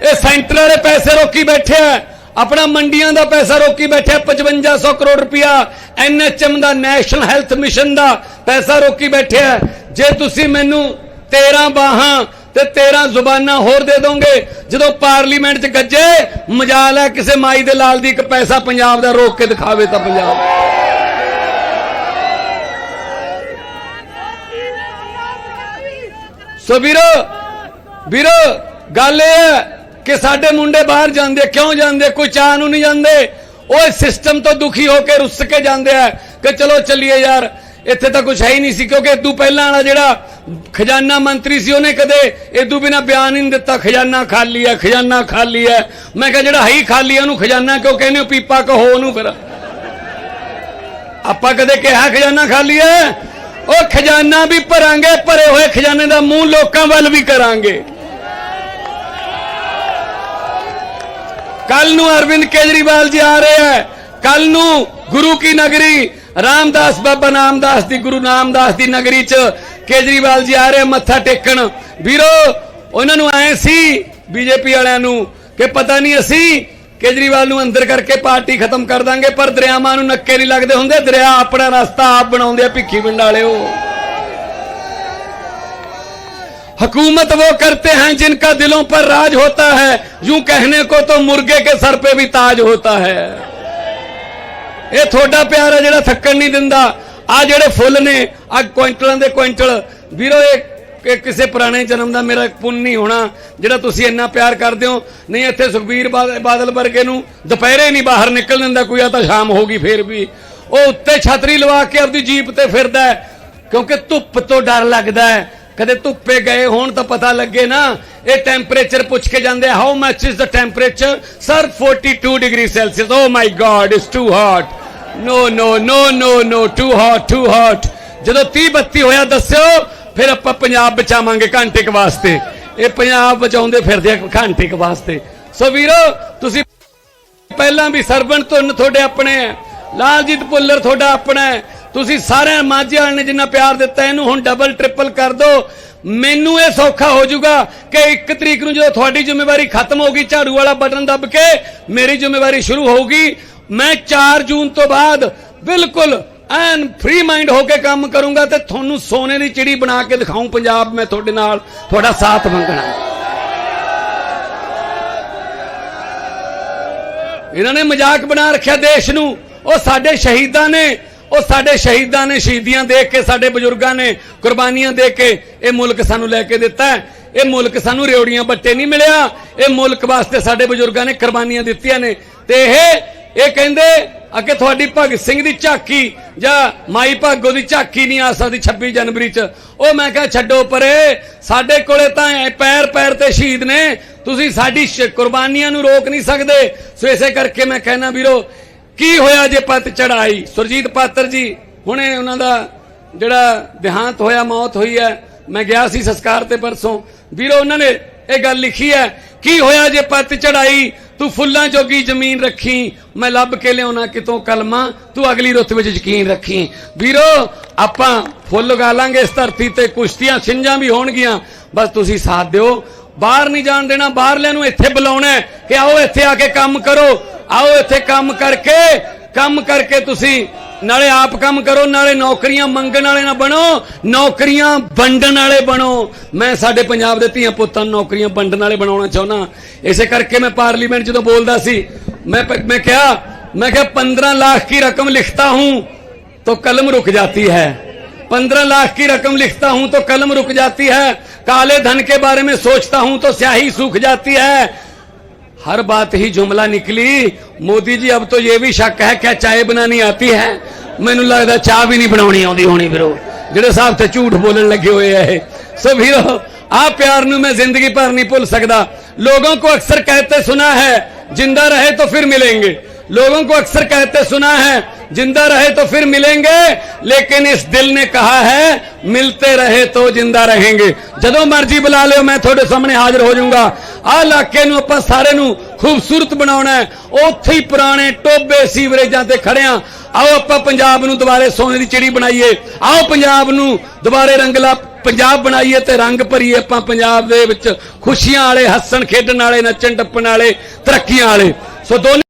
ਇਹ ਸੈਂਟਰ ਵਾਲੇ ਪੈਸੇ ਰੋਕੀ ਬੈਠਿਆ ਆਪਣਾ ਮੰਡੀਆਂ ਦਾ ਪੈਸਾ ਰੋਕੀ ਬੈਠਿਆ ਆ 5500 ਕਰੋੜ ਰੁਪਇਆ। ਐਨਐਚਐਮ ਦਾ, ਨੈਸ਼ਨਲ ਹੈਲਥ ਮਿਸ਼ਨ ਦਾ ਪੈਸਾ ਰੋਕੀ ਬੈਠਿਆ ਜੇ ਤੁਸੀਂ ਮੈਨੂੰ 13 ਬਾਹਾਂ ਤੇ 13 ਜ਼ੁਬਾਨਾਂ ਹੋਰ ਦੇ ਦੋਗੇ, ਜਦੋਂ ਪਾਰਲੀਮੈਂਟ 'ਚ ਗੱਜੇ ਮਜਾਲ ਹੈ ਕਿਸੇ ਮਾਈ ਦੇ ਲਾਲ ਦੀ ਇੱਕ ਪੈਸਾ ਪੰਜਾਬ ਦਾ ਰੋਕ ਕੇ ਦਿਖਾਵੇ ਤਾਂ ਪੰਜਾਬ। ਸੋ ਵੀਰੋ ਵੀਰੋ, ਗੱਲ ਇਹ ਹੈ ਕਿ ਸਾਡੇ ਮੁੰਡੇ ਬਾਹਰ ਜਾਂਦੇ, ਕਿਉਂ ਜਾਂਦੇ, ਕੋਈ ਚਾਹ ਨੂੰ ਨਹੀਂ ਜਾਂਦੇ? ਉਹ ਇਸ ਸਿਸਟਮ ਤੋਂ ਦੁਖੀ ਹੋ ਕੇ ਰੁੱਸ ਕੇ ਜਾਂਦੇ ਆ ਕਿ ਚਲੋ ਚੱਲੀਏ ਯਾਰ, ਇੱਥੇ ਤਾਂ ਕੁਝ ਹੈ ਹੀ ਨਹੀਂ ਸੀ, ਕਿਉਂਕਿ ਇਦੋਂ ਪਹਿਲਾਂ ਵਾਲਾ ਜਿਹੜਾ ਖਜ਼ਾਨਾ ਮੰਤਰੀ ਸੀ, ਉਹਨੇ ਕਦੇ ਇਦੋਂ ਬਿਨਾ ਬਿਆਨ ਹੀ ਨਹੀਂ ਦਿੱਤਾ, ਖਜ਼ਾਨਾ ਖਾਲੀ ਹੈ, ਖਜ਼ਾਨਾ ਖਾਲੀ ਹੈ। ਮੈਂ ਕਿਹਾ, ਜਿਹੜਾ ਹੈ ਹੀ ਖਾਲੀ ਹੈ, ਉਹਨੂੰ ਖਜ਼ਾਨਾ ਕਿਉਂ ਕਹਿੰਦੇ ਹੋ? ਪੀਪਾ ਕਹੋ ਉਹਨੂੰ ਫਿਰ। ਆਪਾਂ ਕਦੇ ਕਿਹਾ ਖਜ਼ਾਨਾ ਖਾਲੀ ਹੈ? ਉਹ ਖਜ਼ਾਨਾ ਵੀ ਭਰਾਂਗੇ, ਭਰੇ ਹੋਏ ਖਜ਼ਾਨੇ ਦਾ ਮੂੰਹ ਲੋਕਾਂ ਵੱਲ ਵੀ ਕਰਾਂਗੇ। ਕੱਲ ਨੂੰ ਅਰਵਿੰਦ ਕੇਜਰੀਵਾਲ ਜੀ ਆ ਰਹੇ ਹੈ। ਕੱਲ ਨੂੰ ਗੁਰੂ ਕੀ ਨਗਰੀ, ਰਾਮਦਾਸ ਬਾਬਾ ਨਾਮਦਾਸ ਦੀ, ਗੁਰੂ ਨਾਮਦਾਸ ਦੀ ਨਗਰੀ ਚ ਕੇਜਰੀਵਾਲ ਜੀ ਆ ਰਹੇ ਮੱਥਾ ਟੇਕਣ। ਵੀਰੋ, ਉਹਨਾਂ ਨੂੰ ਆਏ ਸੀ ਬੀਜੇਪੀ ਵਾਲਿਆਂ ਨੂੰ ਕਿ ਪਤਾ ਨਹੀਂ ਅਸੀਂ ਕੇਜਰੀਵਾਲ ਨੂੰ ਅੰਦਰ ਕਰਕੇ ਪਾਰਟੀ ਖਤਮ ਕਰ ਦਾਂਗੇ, ਪਰ ਦਰਿਆਵਾਂ ਨੂੰ ਨੱਕੇ ਨਹੀਂ ਲੱਗਦੇ ਹੁੰਦੇ। ਦਰਿਆ ਆਪਣਾ ਰਸਤਾ ਆਪ ਬਣਾਉਂਦੇ ਆ ਭਿੱਖੀ ਪਿੰਡ ਵਾਲਿਓ। हुकूमत वो करते हैं जिनका दिलों पर राज होता है यूं कहने को तो मुर्गे के सर पे भी ताज होता है ਇਹ ਤੁਹਾਡਾ ਪਿਆਰ ਹੈ ਜਿਹੜਾ ਥੱਕਣ ਨਹੀਂ ਦਿੰਦਾ ਆ ਜਿਹੜੇ ਫੁੱਲ ਨੇ ਆ ਕੁਇੰਟਲਾਂ ਦੇ ਕੁਇੰਟਲ ਵੀਰੋ ਇਹ ਇਹ ਕਿਸੇ ਪੁਰਾਣੇ ਜਨਮ ਦਾ ਮੇਰਾ ਪੁੰਨ ਨਹੀਂ ਹੋਣਾ ਜਿਹੜਾ ਤੁਸੀਂ ਇੰਨਾ ਪਿਆਰ ਕਰਦੇ ਹੋ ਨਹੀਂ ਇੱਥੇ ਸੁਖਬੀਰ ਬਾਦ- ਬਾਦਲ ਵਰਗੇ ਨੂੰ ਦੁਪਹਿਰੇ ਨਹੀਂ ਬਾਹਰ ਨਿਕਲ ਦਿੰਦਾ ਕੋਈ ਆ ਤਾਂ ਸ਼ਾਮ ਹੋਗੀ ਫੇਰ ਵੀ ਉਹ ਉੱਤੇ ਛਤਰੀ ਲਵਾ ਕੇ ਆਪਦੀ ਜੀਪ ਤੇ ਫਿਰਦਾ ਹੈ ਕਿਉਂਕਿ ਧੁੱਪ ਤੋਂ ਡਰ ਲੱਗਦਾ ਹੈ ਕਦੇ ਧੁੱਪੇ ਗਏ ਹੋਣ ਤਾਂ ਪਤਾ ਲੱਗੇ ਨਾ, ਇਹ ਟੈਂਪਰੇਚਰ ਪੁੱਛ ਕੇ ਜਾਂਦੇ how much is the temperature sir 42 degree Celsius oh my God it's too hot no no no no no too hot too hot ਜਦੋਂ 30 32 ਹੋਇਆ ਦੱਸਿਓ, ਫਿਰ ਆਪਾਂ ਪੰਜਾਬ ਬਚਾਵਾਂਗੇ ਘੰਟੇ ਕ ਵਾਸਤੇ। ਇਹ ਪੰਜਾਬ ਬਚਾਉਂਦੇ ਫਿਰਦੇ ਘੰਟੇ ਕ ਵਾਸਤੇ। ਸੋ ਵੀਰੋ, ਤੁਸੀਂ ਪਹਿਲਾਂ ਵੀ ਸਰਵਣ ਧੁੰਨ ਤੁਹਾਡੇ ਆਪਣੇ ਹੈ। ਲਾਲਜੀਤ ਪੁੱਲਰ ਤੁਹਾਡਾ ਆਪਣਾ ਹੈ। ਤੁਸੀਂ ਸਾਰਿਆਂ ਮਾਝੇ ਵਾਲੇ ਨੇ ਜਿੰਨਾ ਪਿਆਰ ਦਿੱਤਾ, ਇਹਨੂੰ ਹੁਣ ਡਬਲ ਟ੍ਰਿਪਲ ਕਰ ਦਿਓ ਮੈਨੂੰ ਇਹ ਸੌਖਾ ਹੋ ਜਾਊਗਾ ਕਿ ਇੱਕ ਤਰੀਕ ਨੂੰ ਜਦੋਂ ਤੁਹਾਡੀ ਜ਼ਿੰਮੇਵਾਰੀ ਖਤਮ ਹੋਗੀ ਝਾੜੂ ਵਾਲਾ ਬਟਨ ਦੱਬ ਕੇ ਮੇਰੀ ਜ਼ਿੰਮੇਵਾਰੀ ਸ਼ੁਰੂ ਹੋਊਗੀ। ਮੈਂ 4 ਜੂਨ ਤੋਂ ਬਾਅਦ ਬਿਲਕੁਲ ਐਨ ਫ੍ਰੀ ਮਾਈਂਡ ਹੋ ਕੇ ਕੰਮ ਕਰੂੰਗਾ ਤੇ ਤੁਹਾਨੂੰ ਸੋਨੇ ਦੀ ਚਿੜੀ ਬਣਾ ਕੇ ਦਿਖਾਉਂ ਪੰਜਾਬ ਮੈਂ ਤੁਹਾਡੇ ਨਾਲ, ਤੁਹਾਡਾ ਸਾਥ ਮੰਗਣਾ। ਇਹਨਾਂ ਨੇ ਮਜ਼ਾਕ ਬਣਾ ਰੱਖਿਆ ਦੇਸ਼ ਨੂੰ। ਉਹ ਸਾਡੇ ਸ਼ਹੀਦਾਂ ਨੇ। ਉਹ ਸਾਡੇ ਸ਼ਹੀਦਾਂ ਨੇ, ਸ਼ਹੀਦੀਆਂ ਦੇਖ ਕੇ, ਸਾਡੇ ਬਜ਼ੁਰਗਾਂ ਨੇ ਕੁਰਬਾਨੀਆਂ ਦੇ ਕੇ ਇਹ ਮੁਲਕ ਸਾਨੂੰ ਲੈ ਕੇ ਦਿੱਤਾ ਇਹ ਮੁਲਕ ਸਾਨੂੰ ਰਿਉੜੀਆਂ ਬੱਟੇ ਨਹੀਂ ਮਿਲਿਆ। ਇਹ ਮੁਲਕ ਵਾਸਤੇ ਸਾਡੇ ਬਜ਼ੁਰਗਾਂ ਨੇ ਕੁਰਬਾਨੀਆਂ ਦਿੱਤੀਆਂ ਨੇ। ਤੇ ਇਹ ਇਹ ਕਹਿੰਦੇ, ਅੱਗੇ ਤੁਹਾਡੀ ਭਗਤ ਸਿੰਘ ਦੀ ਝਾਕੀ ਜਾਂ ਮਾਈ ਭਾਗੋ ਦੀ ਝਾਕੀ ਨਹੀਂ ਆ ਸਕਦੀ 26 ਜਨਵਰੀ ਚ। ਉਹ ਮੈਂ ਕਿਹਾ, ਛੱਡੋ ਪਰੇ, ਸਾਡੇ ਕੋਲੇ ਤਾਂ ਪੈਰ ਪੈਰ ਤੇ ਸ਼ਹੀਦ ਨੇ। ਤੁਸੀਂ ਸਾਡੀ ਕੁਰਬਾਨੀਆਂ ਨੂੰ ਰੋਕ ਨਹੀਂ ਸਕਦੇ। ਸੋ ਇਸੇ ਕਰਕੇ ਮੈਂ ਕਹਿਣਾ ਵੀਰੋ ਕੀ ਹੋਇਆ ਜੇ ਪਤ ਚੜਾਈ ਸੁਰਜੀਤ ਪਾਤਰ ਜੀ, ਹੁਣੇ ਉਹਨਾਂ ਦਾ ਜਿਹੜਾ ਦੇਹਾਂਤ ਹੋਇਆ, ਮੌਤ ਹੋਈ ਹੈ। ਮੈਂ ਗਿਆ ਸੀ ਸੰਸਕਾਰ ਤੇ ਪਰਸੋਂ। ਵੀਰੋ, ਉਹਨਾਂ ਨੇ ਇਹ ਗੱਲ ਲਿਖੀ ਹੈ, ਕੀ ਹੋਇਆ ਜੇ ਪਤ ਚੜਾਈ ਤੂੰ ਫੁੱਲਾਂ ਜੋਗੀ ਜ਼ਮੀਨ ਰੱਖੀ, ਮੈਂ ਲੱਭ ਕੇ ਲਿਆਉਣਾ ਕਿਤੋਂ ਕਲਮਾ? ਤੂੰ ਅਗਲੀ ਰੁੱਤ ਵਿੱਚ ਯਕੀਨ ਰੱਖੀ। ਵੀਰੋ, ਆਪਾਂ ਫੁੱਲ ਲਗਾ ਲਾਂਗੇ ਇਸ ਧਰਤੀ ਤੇ, ਕੁਸ਼ਤੀਆਂ, ਛਿੰਜਾਂ ਵੀ ਹੋਣਗੀਆਂ, ਬਸ ਤੁਸੀਂ ਸਾਥ ਦਿਓ। ਬਾਹਰ ਨਹੀਂ ਜਾਣ ਦੇਣਾ, ਬਾਹਰਲਿਆਂ ਨੂੰ ਇੱਥੇ ਬੁਲਾਉਣਾ ਕਿ ਆਓ ਇੱਥੇ ਆ ਕੇ ਕੰਮ ਕਰੋ। ਆਓ ਇੱਥੇ ਕੰਮ ਕਰਕੇ ਕੰਮ ਕਰਕੇ ਤੁਸੀਂ ਨਾਲੇ ਆਪ ਕੰਮ ਕਰੋ ਨਾਲੇ ਨੌਕਰੀਆਂ ਮੰਗਣ ਵਾਲੇ ਨਾ ਬਣੋ ਨੌਕਰੀਆਂ ਵੰਡਣ ਵਾਲੇ ਬਣੋ ਮੈਂ ਸਾਡੇ ਪੰਜਾਬ ਦੇ ਧੀਆਂ ਪੁੱਤਾਂ ਨੂੰ ਨੌਕਰੀਆਂ ਵੰਡਣ ਵਾਲੇ ਬਣਾਉਣਾ ਚਾਹੁੰਦਾ ਇਸੇ ਕਰਕੇ ਮੈਂ ਪਾਰਲੀਮੈਂਟ ਜਦੋਂ ਬੋਲਦਾ ਸੀ ਮੈਂ ਪ- ਮੈਂ ਕਿਹਾ ਮੈਂ ਕਿਹਾ 15 ਲੱਖ की रकम लिखता हूं तो कलम रुक जाती है पंद्रह लाख की रकम लिखता हूं तो कलम रुक जाती है काले धन के बारे में सोचता हूं तो स्याही सूख जाती है हर बात ही जुमला निकली मोदी जी अब तो ये भी शक है क्या चाय बनानी आती है ਮੈਨੂੰ ਲੱਗਦਾ ਚਾਹ ਵੀ ਨਹੀਂ ਬਣਾਉਣੀ ਆਉਂਦੀ ਹੋਣੀ ਵੀਰੋ ਜਿਹੜੇ ਸਾਹਿਬ ਤੇ ਝੂਠ ਬੋਲਣ ਲੱਗੇ ਹੋਏ ਆ ਇਹ ਸੋ ਵੀਰੋ ਆ ਪਿਆਰ ਨੂੰ ਮੈਂ ਜ਼ਿੰਦਗੀ ਭਰ ਨਹੀਂ ਭੁੱਲ ਸਕਦਾ लोगों को अक्सर कहते सुना है जिंदा रहे तो फिर मिलेंगे लोगों को अक्सर कहते सुना है जिंदा रहे तो फिर मिलेंगे लेकिन इस दिल ने कहा है मिलते रहे तो जिंदा रहेंगे ਜਦੋਂ ਮਰਜ਼ੀ ਬੁਲਾ ਲਿਓ ਮੈਂ ਤੁਹਾਡੇ ਸਾਹਮਣੇ ਹਾਜ਼ਰ ਹੋ ਜਾਊਂਗਾ ਆਹ ਇਲਾਕੇ ਨੂੰ ਆਪਾਂ ਸਾਰੇ ਨੂੰ ਖੂਬਸੂਰਤ ਬਣਾਉਣਾ ਹੈ। ਉੱਥੇ ਹੀ ਪੁਰਾਣੇ ਟੋਬੇ ਸੀਵਰੇਜਾਂ ਤੇ ਖੜਿਆਂ ਆਓ ਆਪਾਂ ਪੰਜਾਬ ਨੂੰ ਦੁਬਾਰੇ ਸੋਨੇ ਦੀ ਚਿੜੀ ਬਣਾਈਏ। ਆਓ ਪੰਜਾਬ ਨੂੰ ਦੁਬਾਰੇ ਰੰਗਲਾ ਪੰਜਾਬ ਬਣਾਈਏ ਤੇ ਰੰਗ ਭਰੀਏ ਆਪਾਂ ਪੰਜਾਬ ਦੇ ਵਿੱਚ। ਖੁਸ਼ੀਆਂ ਵਾਲੇ, ਹੱਸਣ, ਖੇਡਣ ਵਾਲੇ, ਨੱਚਣ, ਟੱਪਣ ਵਾਲੇ, ਤਰੱਕੀਆਂ ਵਾਲੇ। ਸੋ ਦੋਨੇ